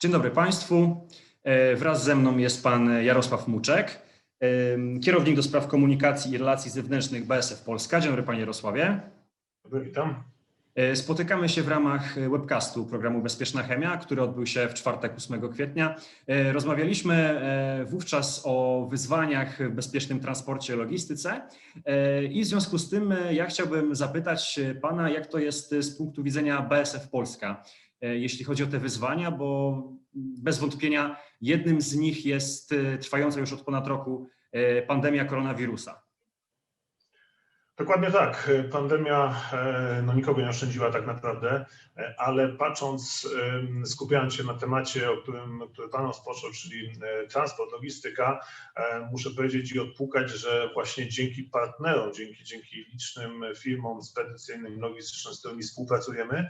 Dzień dobry Państwu. E, Wraz ze mną jest Pan Jarosław Muczek, e, kierownik do spraw komunikacji i relacji zewnętrznych BSF Polska. Dzień dobry Panie Jarosławie. Dobry, witam. E, Spotykamy się w ramach webcastu programu Bezpieczna Chemia, który odbył się w czwartek 8 kwietnia. Rozmawialiśmy wówczas o wyzwaniach w bezpiecznym transporcie i logistyce i w związku z tym ja chciałbym zapytać Pana, jak to jest z punktu widzenia BSF Polska, jeśli chodzi o te wyzwania, bo bez wątpienia jednym z nich jest e, trwająca już od ponad roku e, pandemia koronawirusa. Dokładnie tak. Pandemia e, no, nikogo nie oszczędziła tak naprawdę, e, ale patrząc, skupiając się na temacie, o którym który Pan rozpoczął, czyli e, transport, logistyka, e, muszę powiedzieć i odpukać, że właśnie dzięki partnerom, dzięki, dzięki licznym firmom spedycyjnym, logistycznym, z którymi współpracujemy, e,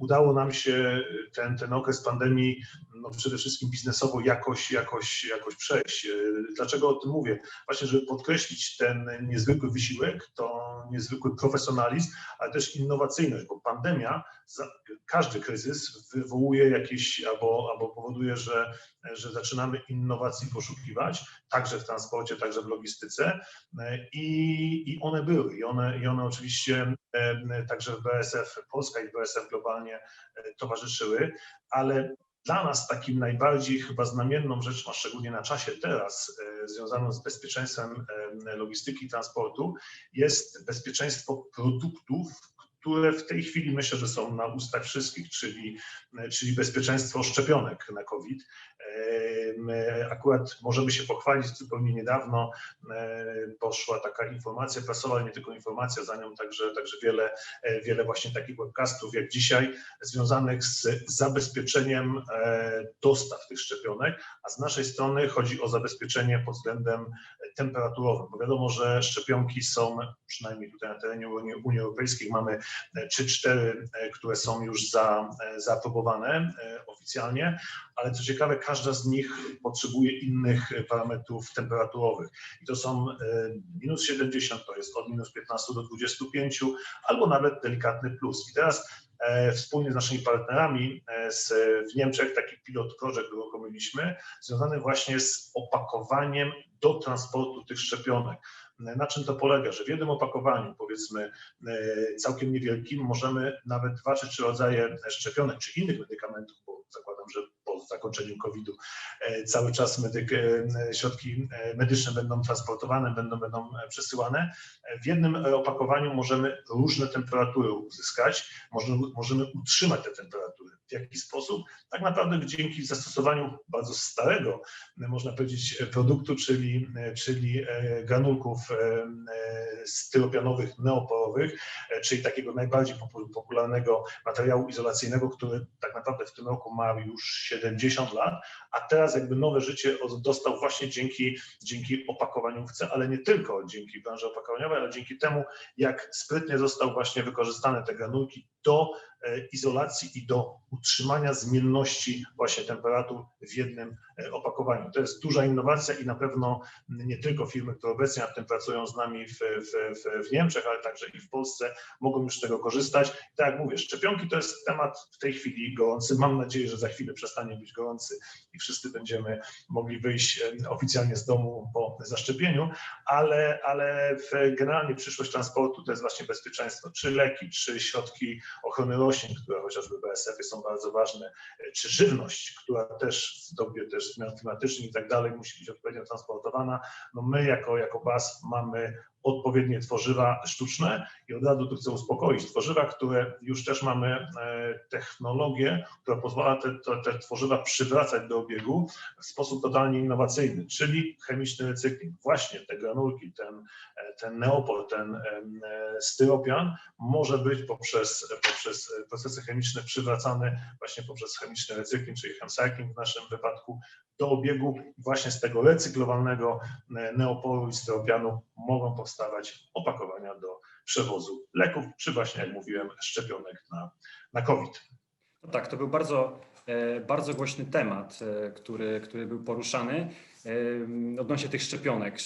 udało nam się ten, ten okres pandemii no, przede wszystkim biznesowo jakoś, jakoś, jakoś przejść. E, Dlaczego o tym mówię? Właśnie, żeby podkreślić ten niezwykły wysiłek, to niezwykły profesjonalizm, ale też innowacyjność, bo pandemia, każdy kryzys wywołuje jakieś albo, albo powoduje, że, że zaczynamy innowacji poszukiwać, także w transporcie, także w logistyce. I, i one były i one, i one oczywiście e, także w BSF Polska i w BSF globalnie e, towarzyszyły, ale dla nas takim najbardziej chyba znamienną rzeczą, a szczególnie na czasie teraz, e, związaną z bezpieczeństwem logistyki transportu, jest bezpieczeństwo produktów, które w tej chwili myślę, że są na ustach wszystkich, czyli, czyli bezpieczeństwo szczepionek na COVID. Akurat możemy się pochwalić, zupełnie niedawno poszła taka informacja prasowa, nie tylko informacja, za nią także, także wiele, wiele właśnie takich webcastów jak dzisiaj, związanych z zabezpieczeniem e, dostaw tych szczepionek, a z naszej strony chodzi o zabezpieczenie pod względem temperaturowym, bo wiadomo, że szczepionki są, przynajmniej tutaj na terenie Unii Europejskiej mamy trzy, cztery, e, które są już za, e, zaaprobowane e, oficjalnie, ale co ciekawe, każda z nich potrzebuje innych parametrów temperaturowych. I to są minus 70, to jest od minus 15 do 25, albo nawet delikatny plus. I teraz wspólnie z naszymi partnerami e, z, w Niemczech taki pilot project uruchomiliśmy, związany właśnie z opakowaniem do transportu tych szczepionek. Na czym to polega? Że w jednym opakowaniu, powiedzmy e, całkiem niewielkim, możemy nawet dwa czy trzy rodzaje szczepionek czy innych medykamentów, bo zakładam, że po zakończeniu COVID-u e, cały czas medyk, e, środki e, medyczne będą transportowane, będą, będą przesyłane. W jednym opakowaniu możemy różne temperatury uzyskać, możemy, możemy utrzymać te temperatury. W jaki sposób? Tak naprawdę dzięki zastosowaniu bardzo starego, e, można powiedzieć, e, produktu, czyli, e, czyli granulków styropianowych neoporowych, czyli takiego najbardziej popu- popularnego materiału izolacyjnego, który tak naprawdę w tym roku ma już 70 lat, a teraz jakby nowe życie dostał właśnie dzięki, dzięki opakowaniówce, ale nie tylko dzięki branży opakowaniowej, ale dzięki temu, jak sprytnie został właśnie wykorzystane te granulki do e, izolacji i do utrzymania zmienności właśnie temperatur w jednym e, opakowaniu. To jest duża innowacja i na pewno nie tylko firmy, które obecnie nad tym pracują z nami w, w, w, Niemczech, ale także i w Polsce mogą już z tego korzystać. I tak jak mówię, szczepionki to jest temat w tej chwili gorący. Mam nadzieję, że za chwilę przestanie być gorący i wszyscy będziemy mogli wyjść e, oficjalnie z domu po zaszczepieniu, ale, ale generalnie przyszłość transportu to jest właśnie bezpieczeństwo, czy leki, czy środki ochrony roślin, które chociażby BSF-y są bardzo ważne, e, czy żywność, która też w dobie też zmian klimatycznych i tak dalej musi być odpowiednio transportowana. No my jako, jako BAS mamy odpowiednie tworzywa sztuczne i od razu tu chcę uspokoić. Tworzywa, które już też mamy e, technologię, która pozwala te, te, te tworzywa przywracać do obiegu w sposób totalnie innowacyjny, czyli chemiczny recykling. Właśnie te granulki, ten, e, ten neopol, ten e, styropian może być poprzez, poprzez procesy chemiczne przywracany właśnie poprzez chemiczny recykling, czyli chemcycling w naszym wypadku do obiegu właśnie z tego recyklowalnego e, neopolu i styropianu mogą powstawać opakowania do przewozu leków, czy właśnie, jak mówiłem, szczepionek na, na COVID. No tak, to był bardzo, e, bardzo głośny temat, e, który, który był poruszany odnośnie tych szczepionek,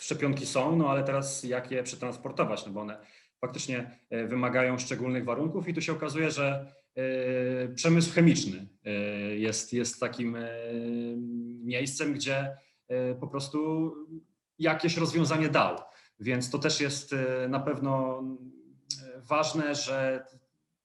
szczepionki są, no ale teraz jak je przetransportować, no bo one faktycznie wymagają szczególnych warunków i tu się okazuje, że przemysł chemiczny e, jest, jest takim e, miejscem, gdzie e, po prostu jakieś rozwiązanie dał. Więc to też jest e, na pewno e, ważne, że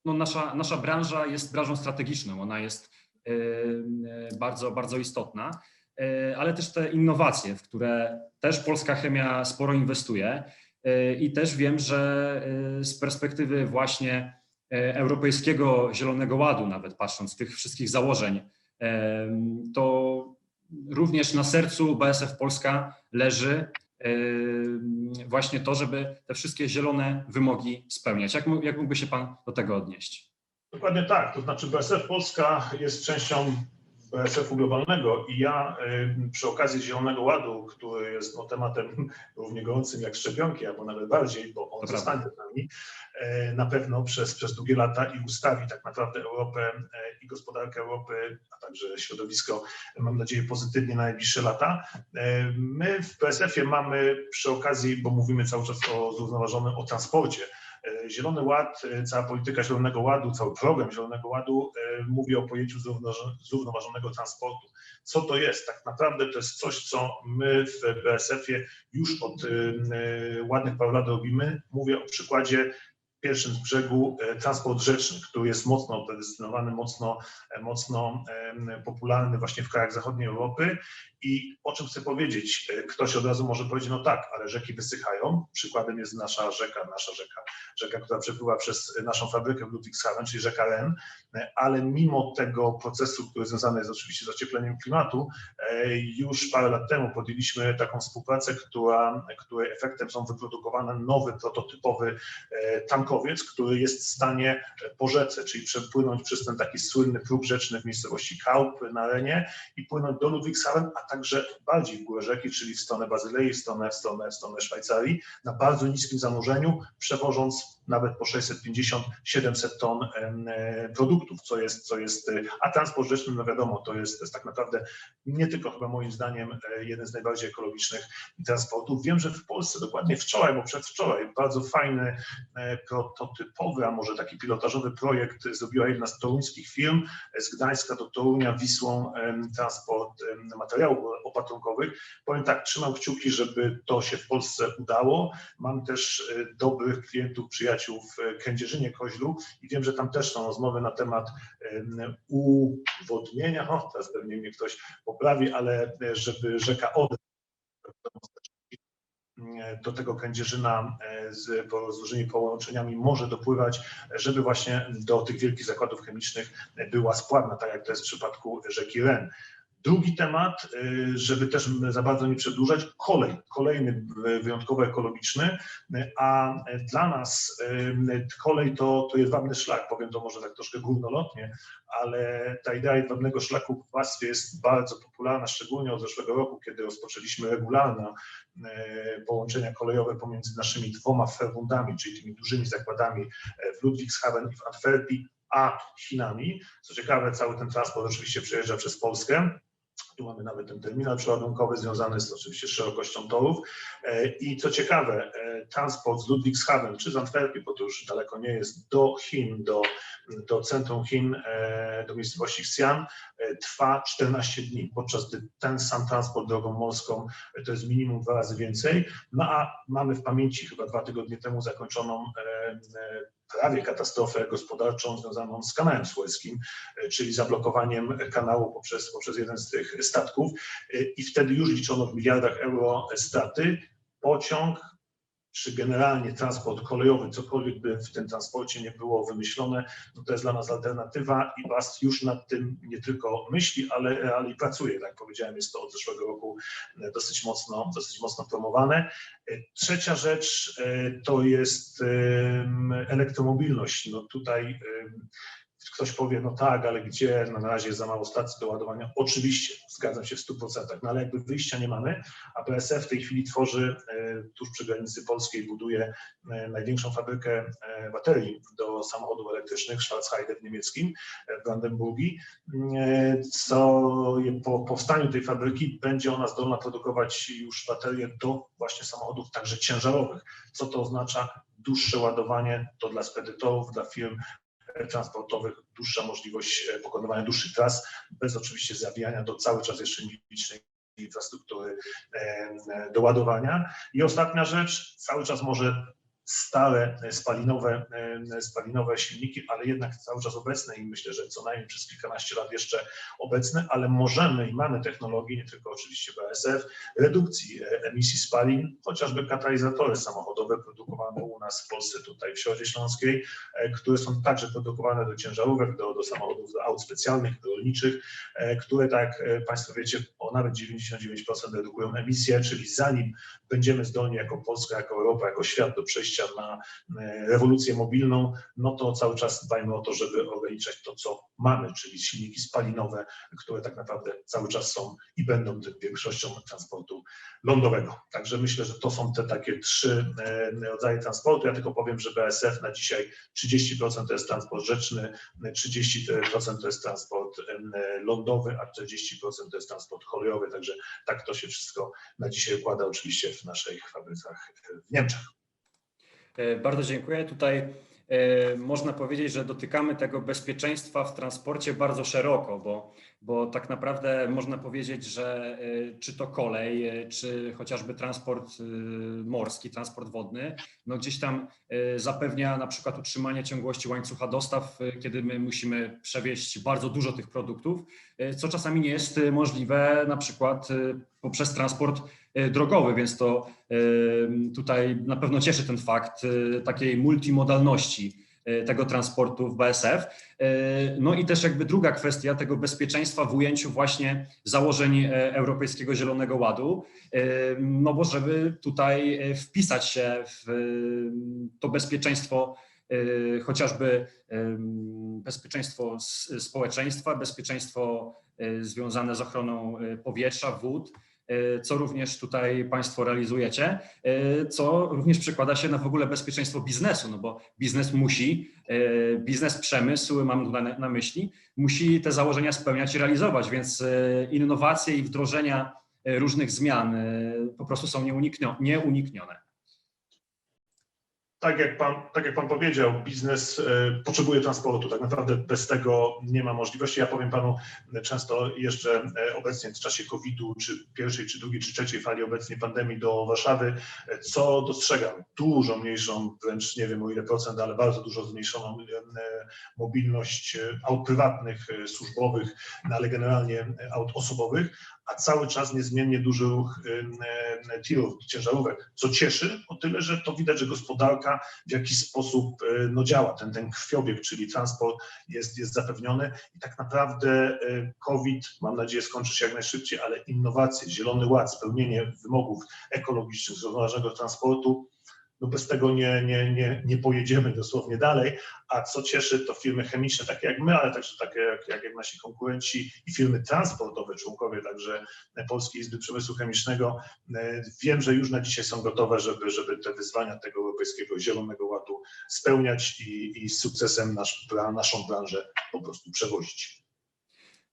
no nasza, nasza branża jest branżą strategiczną, ona jest e, e, bardzo, bardzo istotna, e, ale też te innowacje, w które też polska chemia sporo inwestuje. E, i też wiem, że e, z perspektywy właśnie e, Europejskiego Zielonego Ładu, nawet patrząc tych wszystkich założeń, e, to również na sercu BSF Polska leży e, właśnie to, żeby te wszystkie zielone wymogi spełniać. Jak, jak mógłby się Pan do tego odnieść? Dokładnie tak. To znaczy BSF Polska jest częścią BSF-u globalnego i ja y, przy okazji Zielonego Ładu, który jest no, tematem równie gorącym jak szczepionki, albo nawet bardziej, bo on To zostanie z nami y, na pewno przez, przez długie lata i ustawi tak naprawdę Europę y, i gospodarkę Europy, a także środowisko, mam nadzieję, pozytywnie na najbliższe lata. My w BSF-ie mamy przy okazji, bo mówimy cały czas o zrównoważonym, o transporcie, Zielony Ład, e, cała polityka Zielonego Ładu, cały program Zielonego Ładu e, mówi o pojęciu zrównoważ- zrównoważonego transportu. Co to jest? Tak naprawdę to jest coś, co my w BSF-ie już od e, e, ładnych paru lat robimy. Mówię o przykładzie pierwszym z brzegu e, transport rzeczny, który jest mocno predestynowany, mocno, e, mocno popularny właśnie w krajach zachodniej Europy. I o czym chcę powiedzieć? E, Ktoś od razu może powiedzieć, no tak, ale rzeki wysychają. Przykładem jest nasza rzeka, nasza rzeka, rzeka, która przepływa przez naszą fabrykę w Ludwigshafen, czyli rzeka Ren, ale mimo tego procesu, który związany jest oczywiście z ociepleniem klimatu, już parę lat temu podjęliśmy taką współpracę, która, której efektem są wyprodukowane nowy, prototypowy e, tankowiec, który jest w stanie po rzece, czyli przepłynąć przez ten taki słynny próg rzeczny w miejscowości Kaup na Renie i płynąć do Ludwigshafen, a także bardziej w górę rzeki, czyli w stronę Bazylei, w stronę, w stronę, w stronę Szwajcarii, na bardzo niskim zanurzeniu, przewożąc nawet po 650-700 ton e, produktów, co jest, co jest, e, a transport rzeczny, no wiadomo, to jest, to jest tak naprawdę nie tylko chyba moim zdaniem e, jeden z najbardziej ekologicznych transportów. Wiem, że w Polsce dokładnie wczoraj, bo przedwczoraj, bardzo fajny, prototypowy, a może taki pilotażowy projekt zrobiła jedna z toruńskich firm z Gdańska do Torunia Wisłą transport materiałów opatrunkowych. Powiem tak, trzymam kciuki, żeby to się w Polsce udało. Mam też dobrych klientów, przyjaciół w e, Kędzierzynie Koźlu i wiem, że tam też są rozmowy na temat em, uwodnienia, o teraz pewnie mnie ktoś poprawi, ale e, żeby rzeka Oder do tego Kędzierzyna e, z po- połączeniami może dopływać, żeby właśnie do tych wielkich zakładów chemicznych była spławna, tak jak to jest w przypadku rzeki Ren. Drugi temat, y, żeby też za bardzo nie przedłużać, kolej. Kolejny y, wyjątkowo ekologiczny, y, a dla nas y, kolej to, to jest wabny szlak, powiem to może tak troszkę górnolotnie, ale ta idea jedwabnego szlaku w płastwie jest bardzo popularna, szczególnie od zeszłego roku, kiedy rozpoczęliśmy regularne e, połączenia kolejowe pomiędzy naszymi dwoma Verbundami, czyli tymi dużymi zakładami w Ludwigshafen i w Antwerpii, a Chinami. Co ciekawe, cały ten transport oczywiście przejeżdża przez Polskę. Tu mamy nawet ten terminal przeładunkowy związany z oczywiście szerokością torów. E, I co ciekawe, e, transport z Ludwigshafen czy z Antwerpii, bo to już daleko nie jest, do Chin, do, do centrum Chin, e, do miejscowości Xi'an, trwa 14 dni, podczas gdy ten sam transport drogą morską to jest minimum dwa razy więcej. No a mamy w pamięci chyba dwa tygodnie temu zakończoną prawie katastrofę gospodarczą związaną z kanałem sueskim, e, czyli zablokowaniem kanału poprzez, poprzez jeden z tych statków e, i wtedy już liczono w miliardach euro straty. Pociąg czy generalnie transport kolejowy, cokolwiek by w tym transporcie nie było wymyślone, no to jest dla nas alternatywa i BAST już nad tym nie tylko myśli, ale, ale i pracuje. Tak jak powiedziałem, jest to od zeszłego roku e, dosyć mocno, dosyć mocno promowane. E, Trzecia rzecz e, to jest elektromobilność. No tutaj ktoś powie, no tak, ale gdzie, no na razie jest za mało stacji do ładowania. Oczywiście, zgadzam się w 100%, no ale jakby wyjścia nie mamy, a BSF w tej chwili tworzy e, tuż przy granicy polskiej, buduje e, największą fabrykę e, baterii do samochodów elektrycznych w Schwarzheide w niemieckim, w Brandenburgii, co po powstaniu tej fabryki będzie ona zdolna produkować już baterie do właśnie samochodów także ciężarowych. Co to oznacza? Dłuższe ładowanie to dla spedytorów, dla firm transportowych, dłuższa możliwość e, pokonywania dłuższych tras, bez oczywiście zawijania do cały czas jeszcze nielicznej infrastruktury e, do ładowania. I ostatnia rzecz, cały czas może stare e, spalinowe, e, spalinowe silniki, ale jednak cały czas obecne i myślę, że co najmniej przez kilkanaście lat jeszcze obecne, ale możemy i mamy technologię, nie tylko oczywiście BASF, redukcji e, emisji spalin, chociażby katalizatory samochodowe produkowane u nas w Polsce, tutaj w Środzie Śląskiej, które są także produkowane do ciężarówek, do, do samochodów, do aut specjalnych, do rolniczych, które tak Państwo wiecie, o nawet 99% redukują emisje, czyli zanim będziemy zdolni jako Polska, jako Europa, jako świat do przejścia na e, rewolucję mobilną, no to cały czas dbajmy o to, żeby ograniczać to, co mamy, czyli silniki spalinowe, które tak naprawdę cały czas są i będą tym większością transportu lądowego. Także myślę, że to są te takie trzy e, rodzaje transportu. Ja tylko powiem, że BSF na dzisiaj 30% to jest transport rzeczny, 30% to jest transport e, lądowy, a 40% to jest transport kolejowy. Także tak to się wszystko na dzisiaj układa oczywiście w naszych fabrykach w Niemczech. E, Bardzo dziękuję. Tutaj e, można powiedzieć, że dotykamy tego bezpieczeństwa w transporcie bardzo szeroko, bo, bo tak naprawdę można powiedzieć, że e, czy to kolej, e, czy chociażby transport e, morski, transport wodny, no gdzieś tam zapewnia na przykład utrzymanie ciągłości łańcucha dostaw, kiedy my musimy przewieźć bardzo dużo tych produktów, co czasami nie jest możliwe na przykład poprzez transport drogowy, więc to tutaj na pewno cieszy ten fakt takiej multimodalności tego transportu w BSF. E, No i też jakby druga kwestia tego bezpieczeństwa w ujęciu właśnie założeń e, Europejskiego Zielonego Ładu, e, no bo żeby tutaj e, wpisać się w e, to bezpieczeństwo e, chociażby bezpieczeństwo społeczeństwa, bezpieczeństwo e, związane z ochroną e, powietrza, wód, e, co również tutaj Państwo realizujecie, e, co również przekłada się na w ogóle bezpieczeństwo biznesu, no bo biznes musi, e, biznes, przemysł, mam na, na myśli, musi te założenia spełniać i realizować, więc e, innowacje i wdrożenia e, różnych zmian e, po prostu są nieuniknio- nieuniknione. Tak jak, pan, tak jak Pan powiedział, biznes e, potrzebuje transportu. Tak naprawdę bez tego nie ma możliwości. Ja powiem Panu, e, często jeszcze e, obecnie w czasie COVID-u, czy pierwszej, czy drugiej, czy trzeciej fali obecnie pandemii do Warszawy, co dostrzegam? Dużo mniejszą, wręcz nie wiem o ile procent, ale bardzo dużo zmniejszoną mobilność aut prywatnych, służbowych, no ale generalnie aut osobowych, a cały czas niezmiennie duży ruch e, e, tirów, ciężarówek, co cieszy o tyle, że to widać, że gospodarka w jakiś sposób e, no, działa. Ten, ten krwiobieg, czyli transport jest, jest zapewniony i tak naprawdę COVID, mam nadzieję, skończy się jak najszybciej, ale innowacje, zielony ład, spełnienie wymogów ekologicznych, zrównoważonego transportu, no bez tego nie, nie, nie, nie pojedziemy dosłownie dalej. A co cieszy, to firmy chemiczne, takie jak my, ale także takie jak, jak, nasi konkurenci i firmy transportowe, członkowie także Polskiej Izby Przemysłu Chemicznego, Wiem, że już na dzisiaj są gotowe, żeby, żeby te wyzwania tego Europejskiego Zielonego Ładu spełniać i, i z sukcesem nasz, naszą branżę po prostu przewozić.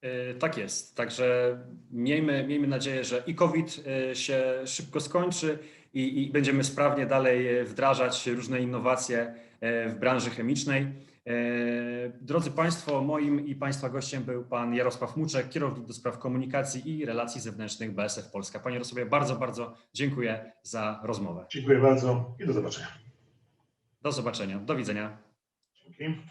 E, Tak jest. Także miejmy, miejmy nadzieję, że i COVID e, się szybko skończy i, i będziemy sprawnie dalej e, wdrażać różne innowacje e, w branży chemicznej. E, Drodzy Państwo, moim i Państwa gościem był Pan Jarosław Muczek, kierownik do spraw komunikacji i relacji zewnętrznych BSF Polska. Panie Jarosławie, bardzo, bardzo dziękuję za rozmowę. Dziękuję bardzo i do zobaczenia. Do zobaczenia. Do widzenia. Dzięki.